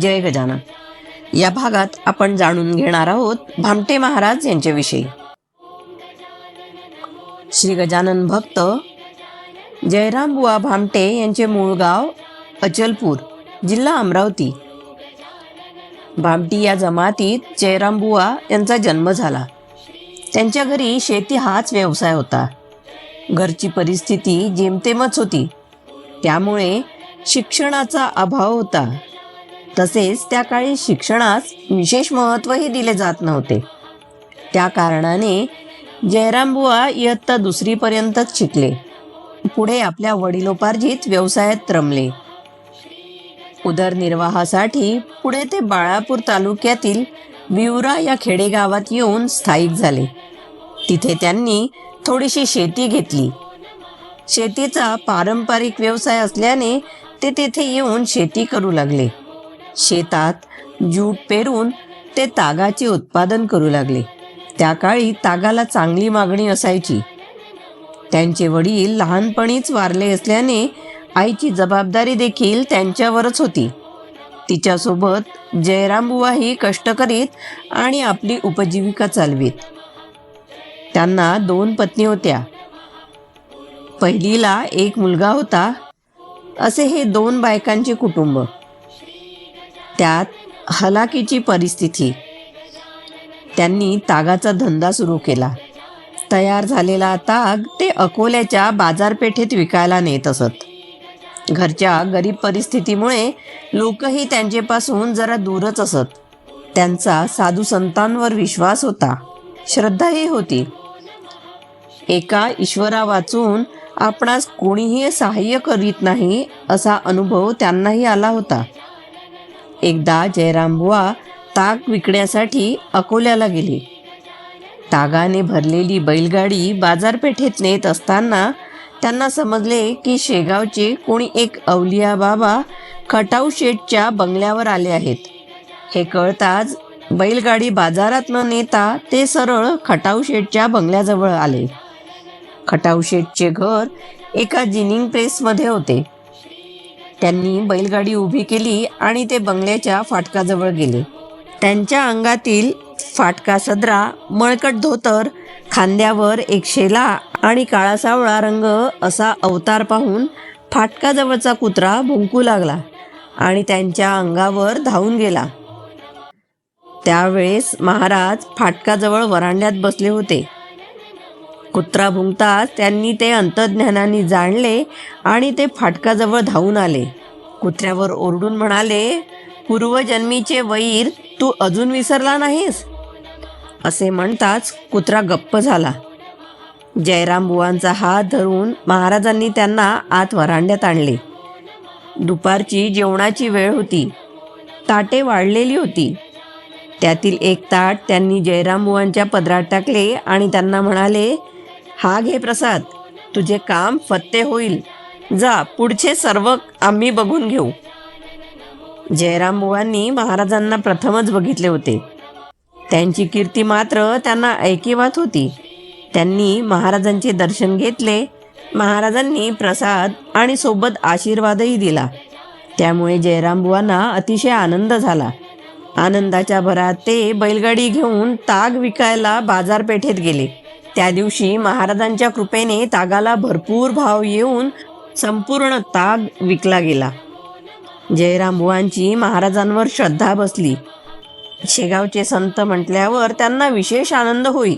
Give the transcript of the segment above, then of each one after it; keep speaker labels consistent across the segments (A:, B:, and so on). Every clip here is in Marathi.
A: जय गजानन. या भागात आपण जाणून घेणार आहोत भामटे महाराज यांच्याविषयी. श्री गजानन भक्त जयराम बुवा भामटे यांचे मूळ गाव अचलपूर जिल्हा अमरावती. भामटी या जमातीत जयराम बुवा यांचा जन्म झाला. त्यांच्या घरी शेती हाच व्यवसाय होता. घरची परिस्थिती जेमतेमच होती. त्यामुळे शिक्षणाचा अभाव होता. तसेच त्या काळी शिक्षणास विशेष महत्त्वही दिले जात नव्हते. त्या कारणाने जयरामबुवा इयत्ता दुसरीपर्यंतच शिकले. पुढे आपल्या वडिलोपार्जित व्यवसायात रमले. उदरनिर्वाहासाठी पुढे ते बाळापूर तालुक्यातील विवरा या खेडेगावात येऊन स्थायिक झाले. तिथे त्यांनी थोडीशी शेती घेतली. शेतीचा पारंपरिक व्यवसाय असल्याने ते तेथे येऊन शेती करू लागले. शेतात ज्यूट पेरून ते तागाचे उत्पादन करू लागले. त्या काळी तागाला चांगली मागणी असायची. त्यांचे वडील लहानपणीच वारले असल्याने आईची जबाबदारी देखील त्यांच्यावरच होती. तिच्यासोबत जयरामबुवाही कष्ट करीत आणि आपली उपजीविका चालवीत. त्यांना दोन पत्नी होत्या. पहिलीला एक मुलगा होता. असे हे दोन बायकांचे कुटुंब. त्यात हलाखीची परिस्थिती. त्यांनी तागाचा धंदा सुरू केला. तयार झालेला ताग ते अकोल्याच्या बाजारपेठेत विकायला नेत असत. घरच्या गरीब परिस्थितीमुळे लोकही त्यांचेपासून जरा दूरच असत. त्यांचा साधू संतांवर विश्वास होता. श्रद्धाही होती. एका ईश्वरा वाचून आपणास कोणीही सहाय्य करीत नाही असा अनुभव त्यांनाही आला होता. एकदा जयरामबुवा ताग विकण्यासाठी अकोल्याला गेले. तागाने भरलेली बैलगाडी बाजारपेठेत नेत असताना त्यांना समजले की शेगावचे कोणी एक अवलिया बाबा खटाऊ शेठच्या बंगल्यावर आले आहेत. हे कळताच बैलगाडी बाजारात न नेता ते सरळ खटाऊ शेठच्या बंगल्याजवळ आले. खटाऊ शेठचे घर एका जिनिंग प्रेसमध्ये होते. त्यांनी बैलगाडी उभी केली आणि ते बंगल्याच्या फाटकाजवळ गेले. त्यांच्या अंगातील फाटका सदरा मळकट धोतर खांद्यावर एक शेला आणि काळा सावळा रंग असा अवतार पाहून फाटकाजवळचा कुत्रा भुंकू लागला आणि त्यांच्या अंगावर धावून गेला. त्यावेळेस महाराज फाटकाजवळ वरांड्यात बसले होते. कुत्रा भुंकताच त्यांनी ते अंतर्ज्ञानाने जाणले आणि ते फाटकाजवळ धावून आले. कुत्र्यावर ओरडून म्हणाले पूर्वजन्मीचे वैर तू अजून विसरला नाहीस? असे म्हणताच कुत्रा गप्प झाला. जयराम बुवांचा हात धरून महाराजांनी त्यांना आत वरांड्यात आणले. दुपारची जेवणाची वेळ होती. ताटे वाढलेली होती. त्यातील एक ताट त्यांनी जयराम बुवांच्या पदरात टाकले आणि त्यांना म्हणाले हा घे प्रसाद. तुझे काम फत्ते होईल. जा पुढचे सर्व आम्ही बघून घेऊ. जयराम बुवांनी महाराजांना प्रथमच बघितले होते. त्यांची कीर्ती मात्र त्यांना ऐकिवात होती. त्यांनी महाराजांचे दर्शन घेतले. महाराजांनी प्रसाद आणि सोबत आशीर्वादही दिला. त्यामुळे जयरामबुवांना अतिशय आनंद झाला. आनंदाच्या भरात ते बैलगाडी घेऊन ताग विकायला बाजारपेठेत गेले. त्या दिवशी महाराजांच्या कृपेने तागाला भरपूर भाव येऊन संपूर्ण ताग विकला गेला. जयरामबुवांची महाराजांवर श्रद्धा बसली. शेगावचे संत म्हटल्यावर त्यांना विशेष आनंद होई.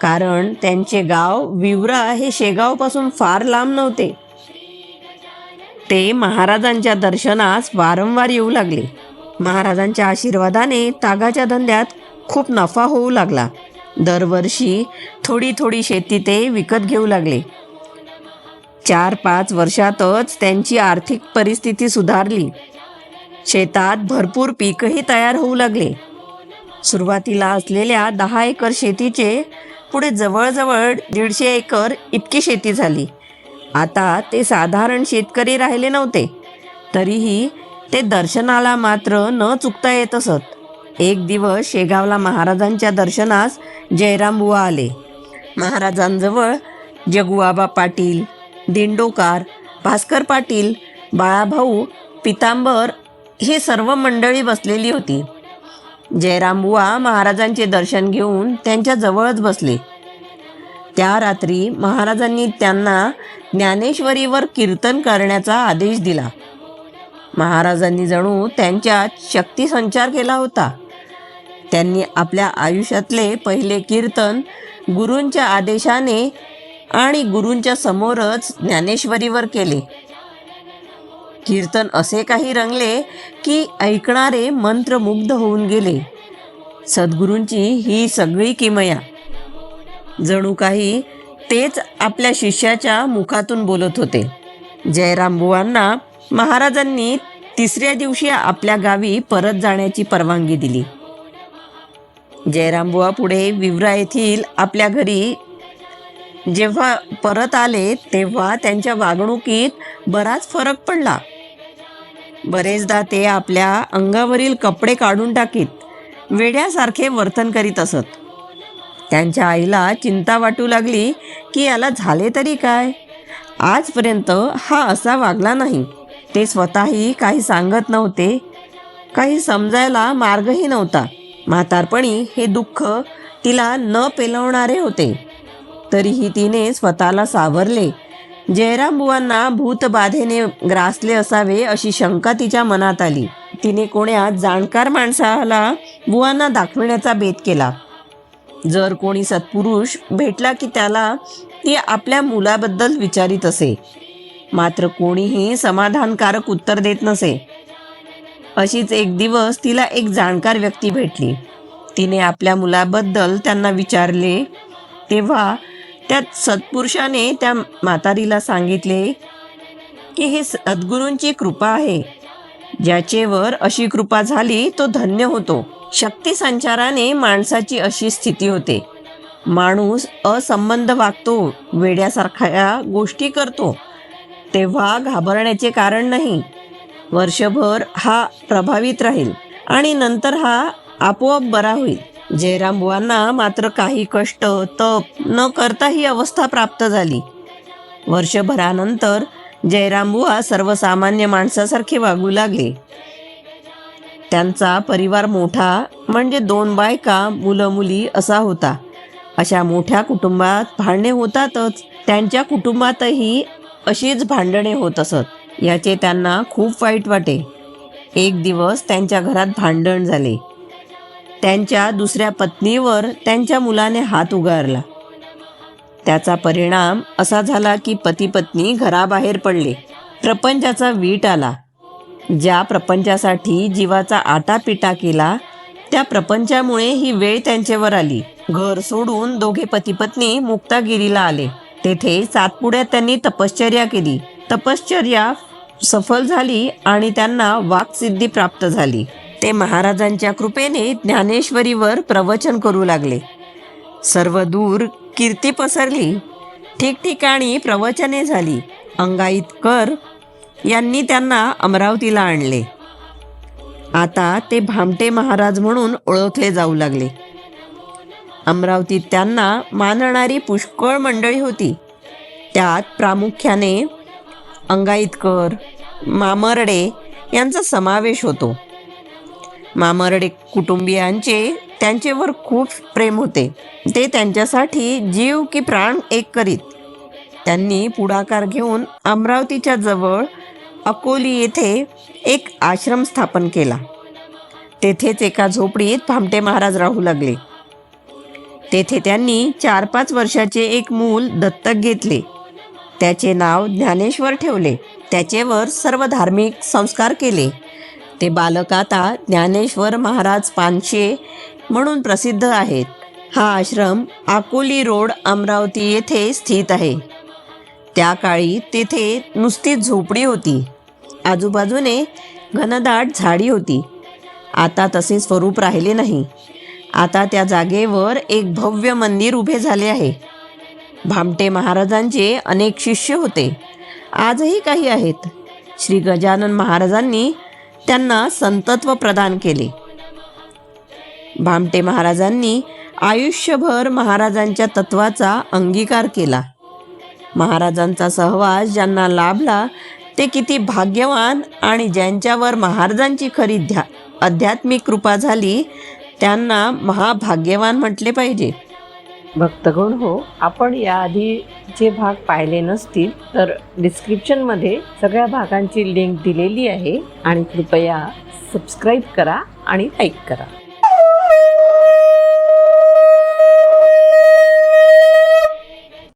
A: कारण त्यांचे गाव विवरा हे शेगावपासून फार लांब नव्हते. ते महाराजांच्या दर्शनास वारंवार येऊ लागले. महाराजांच्या आशीर्वादाने तागाच्या धंद्यात खूप नफा होऊ लागला. दरवर्षी थोडी थोडी शेती ते विकत घेऊ लागले. चार पाच वर्षातच त्यांची आर्थिक परिस्थिती सुधारली. शेतात भरपूर पीकही तयार होऊ लागले. सुरुवातीला असलेल्या दहा एकर शेतीचे पुढे जवळजवळ दीडशे एकर इतकी शेती झाली. आता ते साधारण शेतकरी राहिले नव्हते. तरीही ते दर्शनाला मात्र न चुकता येत असत. एक दिवस शेगावला महाराजांच्या दर्शनास जयरामबुवा आले. महाराजांजवळ जगुआबा पाटील दिंडोकार भास्कर पाटील बाळाभाऊ पितांबर ही सर्व मंडळी बसलेली होती. जयरामबुवा महाराजांचे दर्शन घेऊन त्यांच्या जवळच बसले. त्या रात्री महाराजांनी त्यांना ज्ञानेश्वरीवर कीर्तन करण्याचा आदेश दिला. महाराजांनी जणू त्यांच्यात शक्तीसंचार केला होता. त्यांनी आपल्या आयुष्यातले पहिले कीर्तन गुरूंच्या आदेशाने आणि गुरूंच्या समोरच ज्ञानेश्वरीवर केले. कीर्तन असे काही रंगले की ऐकणारे मंत्रमुग्ध होऊन गेले. सद्गुरूंची ही सगळी किमया. जणू काही तेच आपल्या शिष्याच्या मुखातून बोलत होते. जयराम बुवांना महाराजांनी तिसऱ्या दिवशी आपल्या गावी परत जाण्याची परवानगी दिली. जयराम बुवा पुढे विवरा येथील आपल्या घरी. जेव्हा परत आले तेव्हा त्यांच्या वागणुकीत बराच फरक पडला. बरेचदा ते आपल्या अंगावरील कपडे काढून टाकीत वेड्यासारखे वर्तन करीत असत. त्यांच्या आईला चिंता वाटू लागली की याला झाले तरी काय? आजपर्यंत हा असा वागला नाही. ते स्वतःही काही सांगत नव्हते. काही समजायला मार्गही नव्हता. म्हातारपणी हे दुःख तिला न पेलवणारे होते. तरीही तिने स्वतःला सावरले. जयरामबुवांना भूतबाधेने ग्रासले असावे अशी शंका तिच्या मनात आली. तिने कोण्या जाणकार माणसाला बुवांना दाखविण्याचा बेत केला. जर कोणी सत्पुरुष भेटला की त्याला ती आपल्या मुलाबद्दल विचारित असे. मात्र कोणीही समाधानकारक उत्तर देत नसे. अशीच एक दिवस तिला एक जाणकार व्यक्ती भेटली. तिने आपल्या मुलाबद्दल त्यांना विचारले. तेव्हा त्या सत्पुरुषाने त्या म्हातारीला सांगितले की हे सद्गुरूंची कृपा आहे. ज्याचेवर अशी कृपा झाली तो धन्य होतो. शक्ती संचाराने माणसाची अशी स्थिती होते. माणूस असंबंध वागतो वेड्यासारख्या गोष्टी करतो. तेव्हा घाबरण्याचे कारण नाही. वर्षभर हा प्रभावित राहील आणि नंतर हा आपोआप बरा होईल. जयरामबुवांना मात्र काही कष्ट तप न करता ही अवस्था प्राप्त झाली. वर्षभरानंतर जयरामबुवा सर्वसामान्य माणसासारखे वागू लागले. त्यांचा परिवार मोठा म्हणजे दोन बायका मुलं मुली असा होता. अशा मोठ्या कुटुंबात भांडणे होतातच. त्यांच्या कुटुंबातही अशीच भांडणे होत असत. याचे त्यांना खूप वाईट वाटे. एक दिवस त्यांच्या घरात भांडण झाले. त्यांच्या दुसऱ्या पत्नीवर त्यांच्या मुलाने हात उगारला. त्याचा परिणाम असा झाला की पती पत्नी घराबाहेर पडले. प्रपंचाचा वीट आला. ज्या प्रपंचासाठी जीवाचा आटापिटा केला त्या प्रपंचामुळे ही वेळ त्यांच्यावर आली. घर सोडून दोघे पती पत्नी मुक्तागिरीला आले. तेथे सातपुड्यात त्यांनी तपश्चर्या केली. तपश्चर्या सफल झाली आणि त्यांना वाक्सिद्धी प्राप्त झाली. ते महाराजांच्या कृपेने ज्ञानेश्वरीवर प्रवचन करू लागले. सर्व दूर कीर्ती पसरली. ठिकठिकाणी प्रवचने झाली. अंगाईतकर यांनी त्यांना अमरावतीला आणले. आता ते भामटे महाराज म्हणून ओळखले जाऊ लागले. अमरावतीत त्यांना मानणारी पुष्कळ मंडळी होती. त्यात प्रामुख्याने अंगाईतकर मामर्डे यांचा समावेश होतो. मामर्डे कुटुंबियांचे त्यांचेवर खूप प्रेम होते. ते त्यांच्यासाठी जीव की प्राण एक करीत. त्यांनी पुढाकार घेऊन अमरावतीच्या जवळ अकोली येथे एक आश्रम स्थापन केला. तेथेच एका झोपडीत भामटे महाराज राहू लागले. तेथे त्यांनी चार पाच वर्षाचे एक मूल दत्तक घेतले. त्याचे नाव ज्ञानेश्वर ठेवले. त्याचेवर सर्व धार्मिक संस्कार केले. ते बालक आता ज्ञानेश्वर महाराज पानशे म्हणून प्रसिद्ध आहेत. हा आश्रम अकोली रोड अमरावती येथे स्थित आहे. त्या काळी तेथे नुसतीच झोपडी होती. आजूबाजूने घनदाट झाडी होती. आता तसे स्वरूप राहिले नाही. आता त्या जागेवर एक भव्य मंदिर उभे झाले आहे. भामटे महाराजांचे अनेक शिष्य होते. आजही काही आहेत. श्री गजानन महाराजांनी त्यांना संतत्व प्रदान केले. भामटे महाराजांनी आयुष्यभर महाराजांच्या तत्वाचा अंगीकार केला. महाराजांचा सहवास ज्यांना लाभला ते किती भाग्यवान आणि ज्यांच्यावर महाराजांची खरी ध्या आध्यात्मिक कृपा झाली त्यांना महाभाग्यवान म्हटले पाहिजे.
B: भक्तगण हो. आपण याआधी जे भाग पाहिले नसतील तर डिस्क्रिप्शनमध्ये सगळ्या भागांची लिंक दिलेली आहे. आणि कृपया सबस्क्राईब करा आणि लाईक करा.